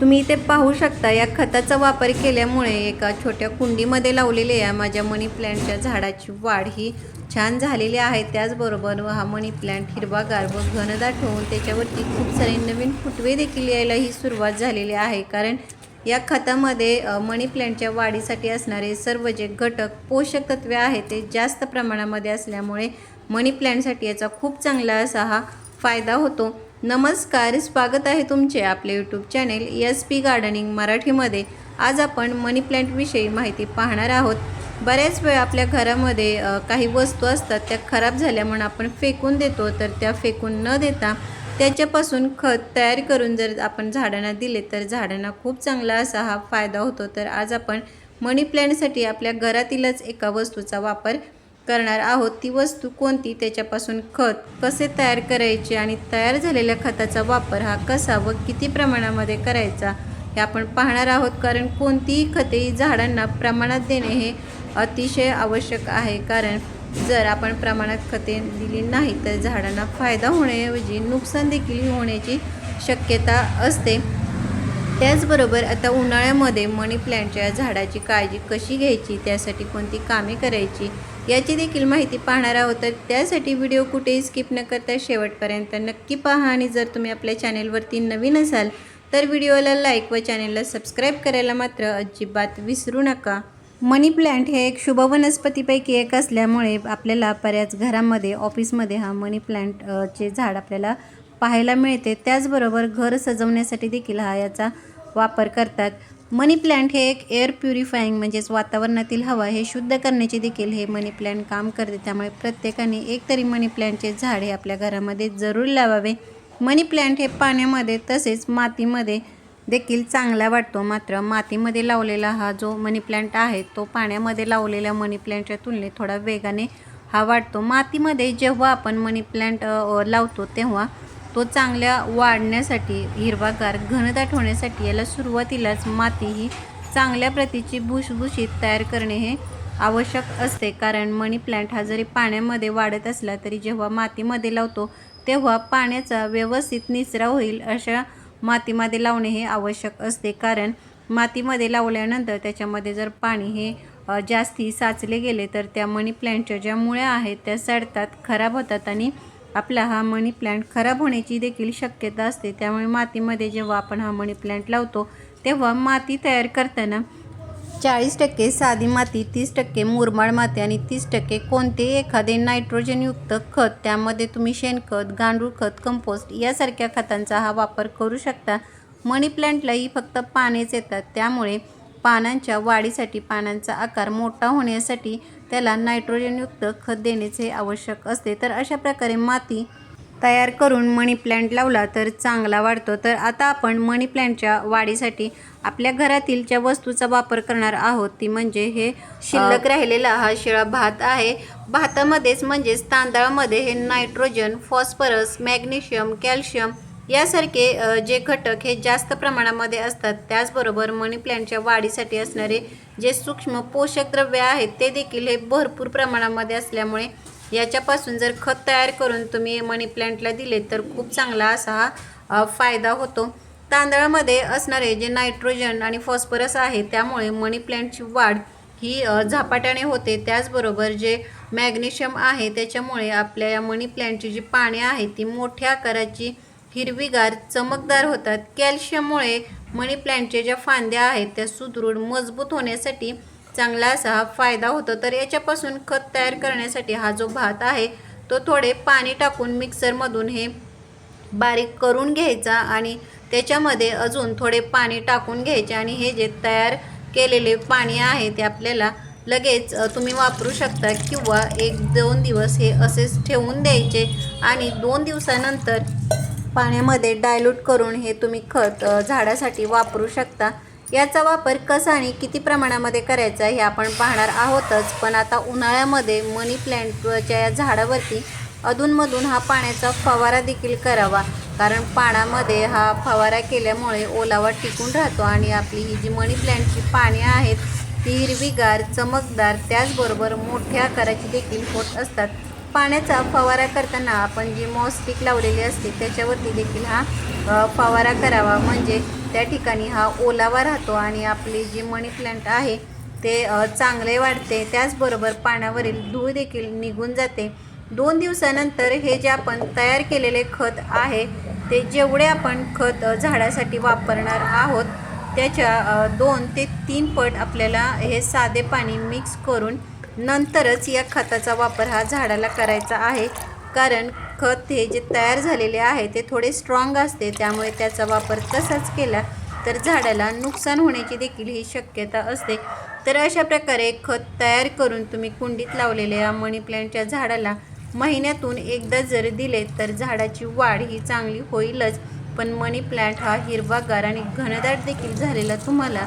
तुम्ही इथे पाहू शकता या खताचा वापर केल्यामुळे एका छोट्या कुंडीमध्ये लावलेल्या या माझ्या मनी प्लॅन्टच्या झाडाची वाढ ही छान झालेली आहे. त्याचबरोबर हा मनी प्लॅन्ट हिरवागार व घनदाट होऊन त्याच्यावरती खूप सारे नवीन फुटवे देखील यायला ही सुरुवात झालेली आहे. कारण या खतामध्ये मनी प्लॅन्टच्या वाढीसाठी असणारे सर्व जे घटक पोषक तत्वे आहेत ते जास्त प्रमाणामध्ये असल्यामुळे मनी प्लॅन्टसाठी याचा खूप चांगला असा हा फायदा होतो. नमस्कार स्वागत आहे तुमचे आपले YouTube channel S P gardening मराठीमध्ये. आज आपण मनी प्लॅन्टविषयी माहिती पाहणार आहोत. बऱ्याच वेळ आपल्या घरामध्ये काही वस्तू असतात त्या खराब झाल्या म्हणून आपण फेकून देतो. तर त्या फेकून न देता त्याच्यापासून खत तयार करून जर आपण झाडांना दिले तर झाडांना खूप चांगला असा हा फायदा होतो. तर आज आपण मनी प्लॅन्टसाठी आपल्या घरातीलच एका वस्तूचा वापर करणार आहोत. ती वस्तू कोणती? त्याच्यापासून खत कसे तयार करायचे आणि तयार झालेल्या खताचा वापर हा कसा व किती प्रमाणामध्ये करायचा हे आपण पाहणार आहोत. कारण कोणतीही खते झाडांना प्रमाणात देणे हे अतिशय आवश्यक आहे. कारण जर आपण प्रमाणात खते दिली नाही तर झाडांना फायदा होण्याऐवजी नुकसान देखील होण्याची शक्यता असते. त्याचबरोबर आता उन्हाळ्यामध्ये मनी प्लॅन्टच्या झाडाची काळजी कशी घ्यायची? त्यासाठी कोणती कामे करायची? याची देखील माहिती पाहणार आहोत. तर त्यासाठी व्हिडिओ कुठेही स्किप न करता शेवटपर्यंत नक्की पहा. आणि जर तुम्ही आपल्या चॅनेलवरती नवीन असाल तर व्हिडिओला लाईक व चॅनेलला सबस्क्राईब करायला मात्र अजिबात विसरू नका. मनी प्लांट हे एक शुभ वनस्पतीपैकी एक असल्यामुळे आपल्याला बऱ्याच घरामध्ये ऑफिसमध्ये हा मनी प्लॅन्ट चे झाड आपल्याला पाहायला मिळते. त्याचबरोबर घर सजवण्यासाठी देखील हा याचा वापर करतात. मनी प्लॅन्ट हे एक एअर प्युरिफाईंग म्हणजेच वातावरणातील हवा हे शुद्ध करण्याचे देखील हे मनी प्लॅन्ट काम करते. त्यामुळे प्रत्येकाने एक तरी मनी प्लॅन्टचे झाड हे आपल्या घरामध्ये जरूर लावावे. मनी प्लॅन्ट हे पाण्यामध्ये तसेच मातीमध्ये देखील चांगला वाटतो. मात्र मातीमध्ये लावलेला हा जो मनी प्लॅन्ट आहे तो पाण्यामध्ये लावलेल्या मनी प्लॅन्टच्या तुलनेत थोडा वेगाने हा वाढतो. मातीमध्ये जेव्हा आपण मनी प्लॅन्ट लावतो तेव्हा तो चांगल्या वाढण्यासाठी हिरवागार घनदाट होण्यासाठी याला सुरुवातीलाच माती ही चांगल्या प्रतीची भुसभुशीत तयार करणे हे आवश्यक असते. कारण मनी प्लांट हा जरी पाण्यामध्ये वाढत असला तरी जेव्हा मातीमध्ये लावतो तेव्हा पाण्याचा व्यवस्थित निचरा होईल अशा मातीमध्ये लावणे हे आवश्यक असते. कारण मातीमध्ये लावल्यानंतर त्याच्यामध्ये जर पाणी हे जास्ती साचले गेले तर त्या मनी प्लांटच्या ज्या मुळ्या आहेत त्या सडतात खराब होतात आणि आपला हा मनी प्लांट खराब होण्याची देखील शक्यता असते. त्यामुळे मातीमध्ये जेव्हा आपण हा मनी प्लांट लावतो तेव्हा माती तयार करताना चाळीस टक्के साधी माती तीस टक्के मुरमाड माती आणि तीस टक्के कोणतेही एखादे नायट्रोजनयुक्त खत त्यामध्ये तुम्ही शेणखत गांडूळ खत कंपोस्ट यासारख्या खतांचा हा वापर करू शकता. मनी प्लांटलाही फक्त पानेच येतात. त्यामुळे पानांच्या वाढीसाठी पानांचा आकार मोठा होण्यासाठी त्याला नायट्रोजनयुक्त खत देण्याचे आवश्यक असते. तर अशा प्रकारे माती तयार करून मनी प्लॅन्ट लावला तर चांगला वाढतो. तर आता आपण मनी प्लॅन्टच्या वाढीसाठी आपल्या घरातील ज्या वस्तूचा वापर करणार आहोत ती म्हणजे हे शिल्लक राहिलेला हा शिळा भात आहे. भातामध्येच म्हणजेच तांदळामध्ये हे नायट्रोजन फॉस्फरस मॅग्नेशियम कॅल्शियम यासारखे जे घटक हे जास्त प्रमाणामध्ये असतात त्याचबरोबर मनी प्लॅन्टच्या वाढीसाठी असणारे जे सूक्ष्म पोषक द्रव्य आहेत ते देखील हे भरपूर प्रमाणामध्ये असल्यामुळे याच्यापासून जर खत तयार करून तुम्ही मनी प्लॅन्टला दिले तर खूप चांगला असा हा फायदा होतो. तांदळामध्ये असणारे जे नायट्रोजन आणि फॉस्फरस आहे त्यामुळे मनी प्लॅन्टची वाढ ही झपाट्याने होते. त्याचबरोबर जे मॅग्नेशियम आहे त्याच्यामुळे आपल्या या मनी प्लॅन्टची जी पाने आहेत ती मोठ्या आकाराची हिरवीगार चमकदार होतात. कॅल्शियममुळे मनी प्लॅन्टचे ज्या फांद्या आहेत त्या सुदृढ मजबूत होण्यासाठी चांगला असा हा फायदा होतो. तर याच्यापासून खत तयार करण्यासाठी हा जो भात आहे तो थोडे पाणी टाकून मिक्सरमधून हे बारीक करून घ्यायचा आणि त्याच्यामध्ये अजून थोडे पाणी टाकून घ्यायचे आणि हे जे तयार केलेले पाणी आहे ते आपल्याला लगेच तुम्ही वापरू शकता किंवा एक दोन दिवस हे असेच ठेवून द्यायचे आणि दोन दिवसानंतर पाण्यामध्ये डायल्यूट करून हे तुम्ही खत झाडासाठी वापरू शकता. याचा वापर कसा आणि किती प्रमाणामध्ये करायचा हे आपण पाहणार आहोतच. पण आता उन्हाळ्यामध्ये मनी प्लॅन्टच्या या झाडावरती अधूनमधून हा पाण्याचा फवारा देखील करावा. कारण पाण्यामध्ये हा फवारा केल्यामुळे ओलावा टिकून राहतो आणि आपली ही जी मनी प्लॅन्टची पाने आहेत ती हिरवीगार चमकदार त्याचबरोबर मोठ्या आकाराची देखील होत असतात. पाण्याचा फवारा करताना आपण जी मॉस्टिक लावलेली असते त्याच्यावरती देखील हा फवारा करावा. म्हणजे त्या ठिकाणी हा ओलावा राहतो आणि आपली जी मनी प्लांट आहे ते चांगले वाढते. त्याचबरोबर पाण्यावरील धूळ देखील निघून जाते. दोन दिवसानंतर हे जे आपण तयार केलेले खत आहे ते जेवढे आपण खत झाडासाठी वापरणार आहोत त्याच्या दोन ते तीन पट आपल्याला हे साधे पाणी मिक्स करून नंतरच या खताचा वापर हा झाडाला करायचा आहे. कारण खत हे जे तयार झालेले आहे ते थोडे स्ट्रॉंग असते. त्यामुळे त्याचा वापर तसाच केला तर झाडाला नुकसान होण्याची देखील ही शक्यता असते. तर अशा प्रकारे खत तयार करून तुम्ही कुंडीत लावलेल्या या मनी प्लॅन्टच्या झाडाला महिन्यातून एकदा जर दिले तर झाडाची वाढ ही चांगली होईलच. पण मनी प्लॅन्ट हा हिरवागार आणि घनदाट देखील झालेला तुम्हाला